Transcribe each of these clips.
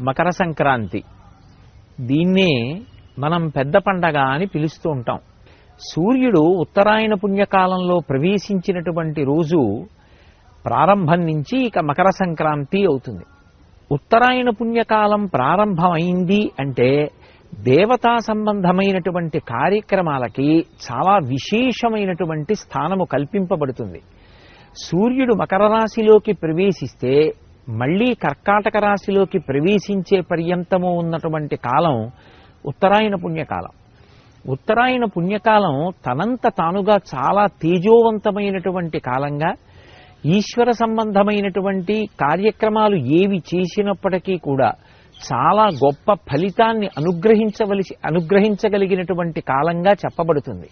మకర సంక్రాంతి. దీన్నే మనం పెద్ద పండగ అని పిలుస్తూ ఉంటాం. సూర్యుడు ఉత్తరాయణ పుణ్యకాలంలో ప్రవేశించినటువంటి రోజు ప్రారంభం నుంచి ఇక మకర సంక్రాంతి అవుతుంది. ఉత్తరాయణ పుణ్యకాలం ప్రారంభమైంది అంటే దేవతా సంబంధమైనటువంటి కార్యక్రమాలకి చాలా విశేషమైనటువంటి స్థానము కల్పింపబడుతుంది. సూర్యుడు మకర రాశిలోకి ప్రవేశిస్తే మళ్ళీ కర్కాటక రాశిలోకి ప్రవేశించే పర్యంతము ఉన్నటువంటి కాలం ఉత్తరాయణ పుణ్యకాలం. ఉత్తరాయణ పుణ్యకాలం తనంత తానుగా చాలా తేజోవంతమైనటువంటి కాలంగా ఈశ్వర సంబంధమైనటువంటి కార్యక్రమాలు ఏవి చేసినప్పటికీ కూడా చాలా గొప్ప ఫలితాన్ని అనుగ్రహించవలసి అనుగ్రహించగలిగినటువంటి కాలంగా చెప్పబడుతుంది.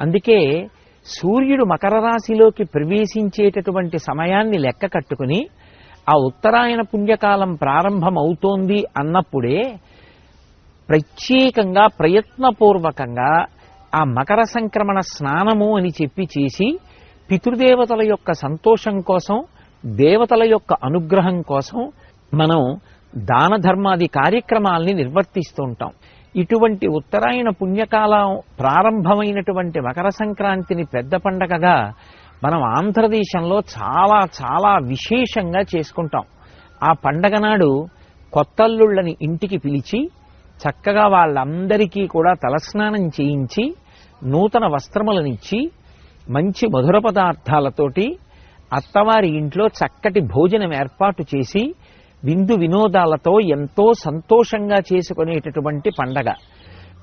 అందుకే సూర్యుడు మకర రాశిలోకి ప్రవేశించేటటువంటి సమయాన్ని లెక్క కట్టుకుని ఆ ఉత్తరాయణ పుణ్యకాలం ప్రారంభమవుతోంది అన్నప్పుడే ప్రత్యేకంగా ప్రయత్నపూర్వకంగా ఆ మకర సంక్రమణ స్నానము అని చెప్పి చేసి పితృదేవతల యొక్క సంతోషం కోసం దేవతల యొక్క అనుగ్రహం కోసం మనం దాన ధర్మాది కార్యక్రమాల్ని నిర్వర్తిస్తూ ఉంటాం ఇటువంటి ఉత్తరాయణ పుణ్యకాలం ప్రారంభమైనటువంటి మకర సంక్రాంతిని పెద్ద పండగగా మనం ఆంధ్రదేశంలో చాలా చాలా విశేషంగా చేసుకుంటాం. ఆ పండగ నాడు కొత్తల్లుళ్ళని ఇంటికి పిలిచి చక్కగా వాళ్ళందరికీ కూడా తలస్నానం చేయించి నూతన వస్త్రములనిచ్చి మంచి మధుర పదార్థాలతోటి అత్తవారి ఇంట్లో చక్కటి భోజనం ఏర్పాటు చేసి విందు వినోదాలతో ఎంతో సంతోషంగా చేసుకునేటటువంటి పండగ.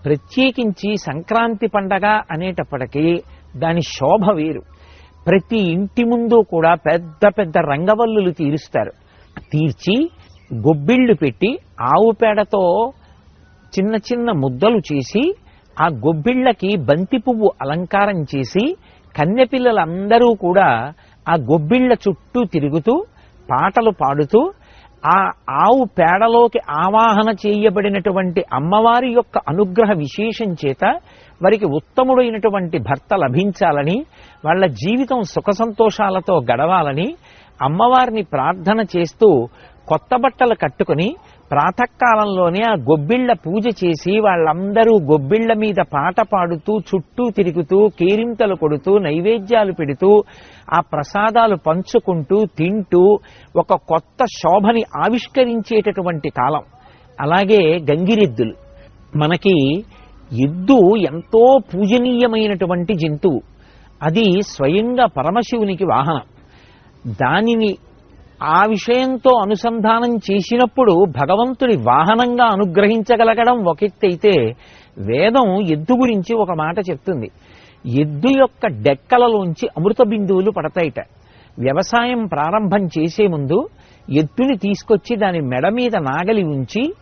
ప్రత్యేకించి సంక్రాంతి పండగ అనేటప్పటికీ దాని శోభ వేరు. ప్రతి ఇంటి ముందు కూడా పెద్ద పెద్ద రంగవల్లులు తీరుస్తారు. తీర్చి గొబ్బిళ్ళు పెట్టి ఆవు పేడతో చిన్న చిన్న ముద్దలు చేసి ఆ గొబ్బిళ్ళకి బంతి పువ్వు అలంకారం చేసి కన్నెపిల్లలందరూ కూడా ఆ గొబ్బిళ్ళ చుట్టూ తిరుగుతూ పాటలు పాడుతూ ఆ ఆవు పేడలోకి ఆవాహన చేయబడినటువంటి అమ్మవారి యొక్క అనుగ్రహ విశేషం చేత వారికి ఉత్తముడైనటువంటి భర్త లభించాలని వాళ్ళ జీవితం సుఖ సంతోషాలతో గడవాలని అమ్మవారిని ప్రార్థన చేస్తూ కొత్త బట్టలు కట్టుకుని ప్రాతకాలంలోనే ఆ గొబ్బిళ్ళ పూజ చేసి వాళ్ళందరూ గొబ్బిళ్ళ మీద పాట పాడుతూ చుట్టూ తిరుగుతూ కేరింతలు కొడుతూ నైవేద్యాలు పెడుతూ ఆ ప్రసాదాలు పంచుకుంటూ తింటూ ఒక కొత్త శోభని ఆవిష్కరించేటటువంటి కాలం. అలాగే గంగిరెద్దులు. మనకి ఎద్దు ఎంతో పూజనీయమైనటువంటి జంతువు. అది స్వయంగా పరమశివునికి వాహనం. దానిని ఆ విషయంతో అనుసంధానం చేసినప్పుడు భగవంతుడి వాహనంగా అనుగ్రహించగలగడం ఒకెత్తైతే వేదం ఎద్దు గురించి ఒక మాట చెప్తుంది. ఎద్దు యొక్క డెక్కలలోంచి అమృత బిందువులు పడతాయిట. వ్యవసాయం ప్రారంభం చేసే ముందు ఎద్దుని తీసుకొచ్చి దాని మెడ మీద నాగలి ఉంచి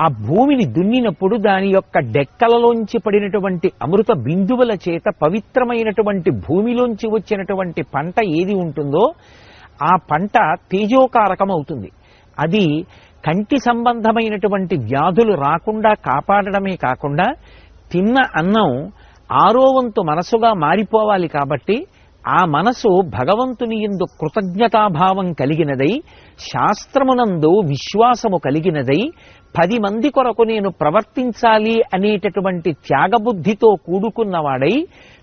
ఆ భూమిని దున్నినప్పుడు దాని యొక్క డెక్కలలోంచి పడినటువంటి అమృత బిందువుల చేత పవిత్రమైనటువంటి భూమిలోంచి వచ్చినటువంటి పంట ఏది ఉంటుందో ఆ పంట తేజోకారకం అవుతుంది అది కంటి సంబంధమైనటువంటి వ్యాధులు రాకుండా కాపాడడమే కాకుండా తిన్న అన్నం ఆరోవంతు మనసుగా మారిపోవాలి కాబట్టి ఆ మనసు భగవంతుని ఎందు కృతజ్ఞతాభావం కలిగినదై శాస్త్రమునందు విశ్వాసము కలిగినదై పది మంది కొరకు నేను ప్రవర్తించాలి అనేటటువంటి త్యాగబుద్ధితో కూడుకున్నవాడై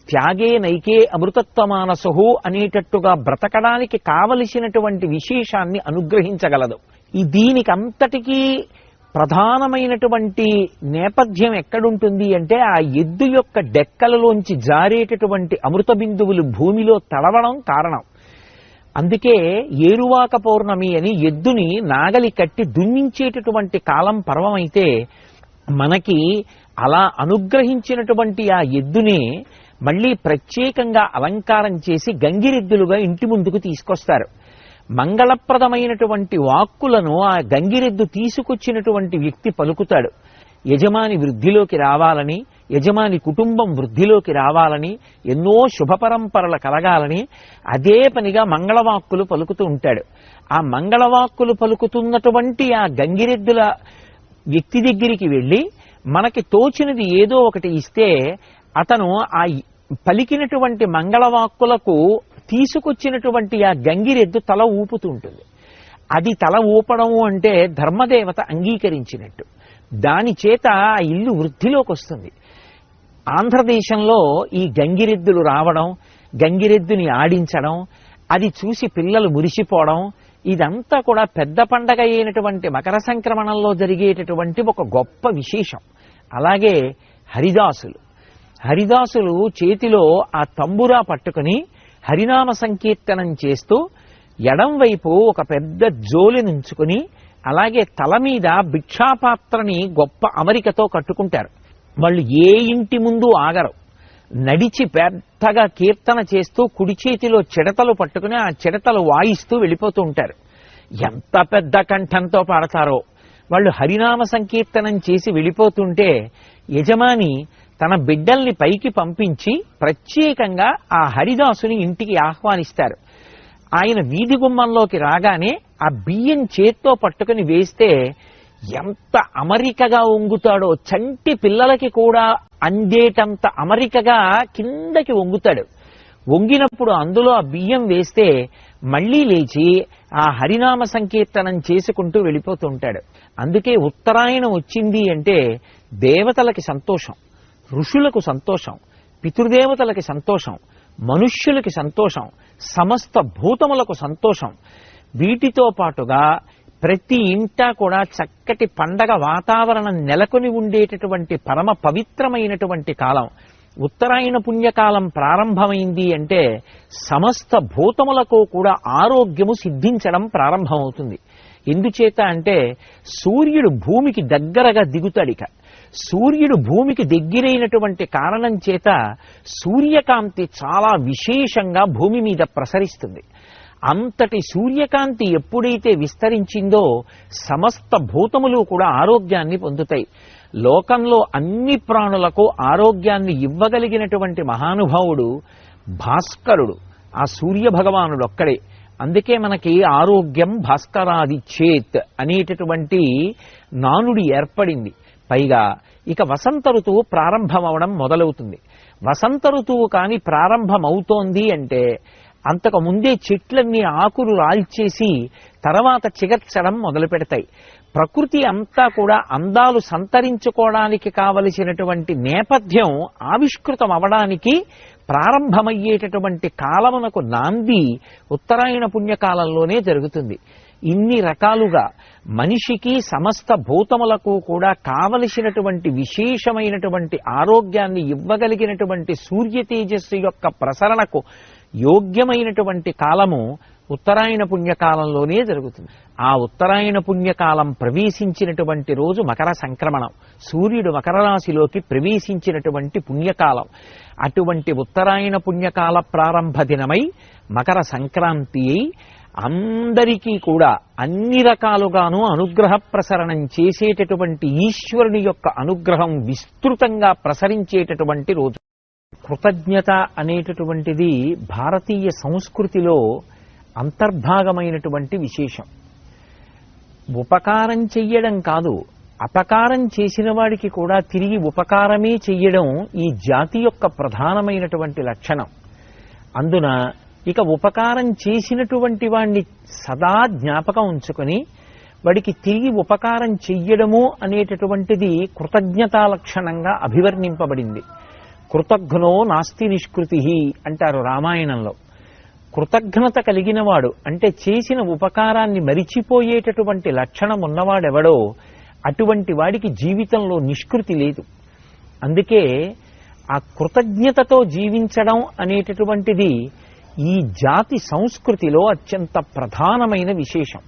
త్యాగే నైకే అమృతత్వమానసహు అనేటట్టుగా బ్రతకడానికి కావలసినటువంటి విశేషాన్ని అనుగ్రహించగలదు. ఈ దీనికంతటికీ ప్రధానమైనటువంటి నేపథ్యం ఎక్కడుంటుంది అంటే ఆ ఎద్దు యొక్క డెక్కలలోంచి జారేటటువంటి అమృత బిందువులు భూమిలో తడవడం కారణం. అందుకే ఏరువాక పౌర్ణమి అని ఎద్దుని నాగలి కట్టి దున్నించేటటువంటి కాలం పర్వమైతే మనకి అలా అనుగ్రహించినటువంటి ఆ ఎద్దుని మళ్ళీ ప్రత్యేకంగా అలంకారం చేసి గంగిరెద్దులుగా ఇంటి ముందుకు తీసుకొస్తారు. మంగళప్రదమైనటువంటి వాక్కులను ఆ గంగిరెద్దు తీసుకొచ్చినటువంటి వ్యక్తి పలుకుతాడు. యజమాని వృద్ధిలోకి రావాలని యజమాని కుటుంబం వృద్ధిలోకి రావాలని ఎన్నో శుభ పరంపరలు కలగాలని అదే పనిగా మంగళవాక్కులు పలుకుతూ ఉంటాడు. ఆ మంగళవాక్కులు పలుకుతున్నటువంటి ఆ గంగిరెద్దుల వ్యక్తి దగ్గరికి వెళ్ళి మనకి తోచినది ఏదో ఒకటి ఇస్తే అతను ఆ పలికినటువంటి మంగళవాక్కులకు తీసుకొచ్చినటువంటి ఆ గంగిరెద్దు తల ఊపుతూ ఉంటుంది అది తల ఊపడము అంటే ధర్మదేవత అంగీకరించినట్టు. దాని చేత ఆ ఇల్లు వృద్ధిలోకి వస్తుంది ఆంధ్రదేశంలో ఈ గంగిరెద్దులు రావడం గంగిరెద్దుని ఆడించడం అది చూసి పిల్లలు మురిసిపోవడం ఇదంతా కూడా పెద్ద పండగ అయినటువంటి మకర సంక్రమణంలో జరిగేటటువంటి ఒక గొప్ప విశేషం. అలాగే హరిదాసులు. హరిదాసులు చేతిలో ఆ తంబురా పట్టుకుని హరినామ సంకీర్తనం చేస్తూ ఎడం వైపు ఒక పెద్ద జోలి నుంచుకుని అలాగే తల మీద భిక్షాపాత్రని గొప్ప అమరికతో కట్టుకుంటారు. వాళ్ళు ఏ ఇంటి ముందు ఆగరు. నడిచి పెద్దగా కీర్తన చేస్తూ కుడి చేతిలో చిడతలు పట్టుకుని ఆ చిడతలు వాయిస్తూ వెళ్ళిపోతూ ఉంటారు. ఎంత పెద్ద కంఠంతో పాడతారో. వాళ్ళు హరినామ సంకీర్తనం చేసి వెళ్ళిపోతుంటే యజమాని తన బిడ్డల్ని పైకి పంపించి ప్రత్యేకంగా ఆ హరిదాసుని ఇంటికి ఆహ్వానిస్తారు. ఆయన వీధి గుమ్మంలోకి రాగానే ఆ బియ్యం చేత్తో పట్టుకుని వేస్తే ఎంత అమరికగా వంగుతాడో చంటి పిల్లలకి కూడా అందేటంత అమరికగా కిందకి వంగుతాడు. వంగినప్పుడు అందులో ఆ బియ్యం వేస్తే మళ్ళీ లేచి ఆ హరినామ సంకీర్తనం చేసుకుంటూ వెళ్ళిపోతుంటాడు. అందుకే ఉత్తరాయణం వచ్చింది అంటే దేవతలకి సంతోషం ఋషులకు సంతోషం పితృదేవతలకి సంతోషం మనుష్యులకి సంతోషం సమస్త భూతములకు సంతోషం. వీటితో పాటుగా ప్రతి ఇంటా కూడా చక్కటి పండగ వాతావరణం నెలకొని ఉండేటటువంటి పరమ పవిత్రమైనటువంటి కాలం. ఉత్తరాయణ పుణ్యకాలం ప్రారంభమైంది అంటే సమస్త భూతములకు కూడా ఆరోగ్యము సిద్ధించడం ప్రారంభమవుతుంది. ఎందుచేత అంటే సూర్యుడు భూమికి దగ్గరగా దిగుతాడిక. సూర్యుడు భూమికి దగ్గరైనటువంటి కారణం చేత సూర్యకాంతి చాలా విశేషంగా భూమి మీద ప్రసరిస్తుంది. అంతటి సూర్యకాంతి ఎప్పుడైతే విస్తరించిందో సమస్త భూతములు కూడా ఆరోగ్యాన్ని పొందుతాయి. లోకంలో అన్ని ప్రాణులకు ఆరోగ్యాన్ని ఇవ్వగలిగినటువంటి మహానుభావుడు భాస్కరుడు. ఆ సూర్య భగవానుడు ఒక్కడే. అందుకే మనకి ఆరోగ్యం భాస్కరాది చేత్ అనేటటువంటి నానుడి ఏర్పడింది. పైగా ఇక వసంత ఋతువు ప్రారంభమవడం మొదలవుతుంది. వసంత ఋతువు కానీ ప్రారంభమవుతోంది అంటే అంతకు ముందే చెట్లన్నీ ఆకులు రాల్చేసి తర్వాత చిగర్చడం మొదలు పెడతాయి ప్రకృతి అంతా కూడా అందాలు సంతరించుకోవడానికి కావలసినటువంటి నేపథ్యం ఆవిష్కృతం అవడానికి ప్రారంభమయ్యేటటువంటి కాలమునకు నాంది ఉత్తరాయణ పుణ్యకాలంలోనే జరుగుతుంది. ఇన్ని రకాలుగా మనిషికి సమస్త భూతములకు కూడా కావలసినటువంటి విశేషమైనటువంటి ఆరోగ్యాన్ని ఇవ్వగలిగినటువంటి సూర్య తేజస్సు యొక్క ప్రసరణకు యోగ్యమైనటువంటి కాలము ఉత్తరాయణ పుణ్యకాలంలోనే జరుగుతుంది. ఆ ఉత్తరాయణ పుణ్యకాలం ప్రవేశించినటువంటి రోజు మకర సంక్రమణం. సూర్యుడు మకర రాశిలోకి ప్రవేశించినటువంటి పుణ్యకాలం. అటువంటి ఉత్తరాయణ పుణ్యకాల ప్రారంభ దినమై మకర సంక్రాంతి అయి అందరికీ కూడా అన్ని రకాలుగాను అనుగ్రహ ప్రసరణం చేసేటటువంటి ఈశ్వరుని యొక్క అనుగ్రహం విస్తృతంగా ప్రసరించేటటువంటి రోజు. కృతజ్ఞత అనేటటువంటిది భారతీయ సంస్కృతిలో అంతర్భాగమైనటువంటి విశేషం. ఉపకారం చెయ్యడం కాదు అపకారం చేసిన వాడికి కూడా తిరిగి ఉపకారమే చెయ్యడం ఈ జాతి యొక్క ప్రధానమైనటువంటి లక్షణం. అందున ఇక ఉపకారం చేసినటువంటి వాణ్ణి సదా జ్ఞాపకం ఉంచుకొని వాడికి తిరిగి ఉపకారం చెయ్యడము అనేటటువంటిది కృతజ్ఞతా లక్షణంగా అభివర్ణింపబడింది. కృతజ్ఞో నాస్తి నిష్కృతి అంటారు రామాయణంలో. కృతజ్ఞత కలిగినవాడు అంటే చేసిన ఉపకారాన్ని మరిచిపోయేటటువంటి లక్షణం ఉన్నవాడెవడో అటువంటి వాడికి జీవితంలో నిష్కృతి లేదు. అందుకే ఆ కృతజ్ఞతతో జీవించడం అనేటటువంటిది ఈ జాతి సంస్కృతిలో అత్యంత ప్రధానమైన విశేషం.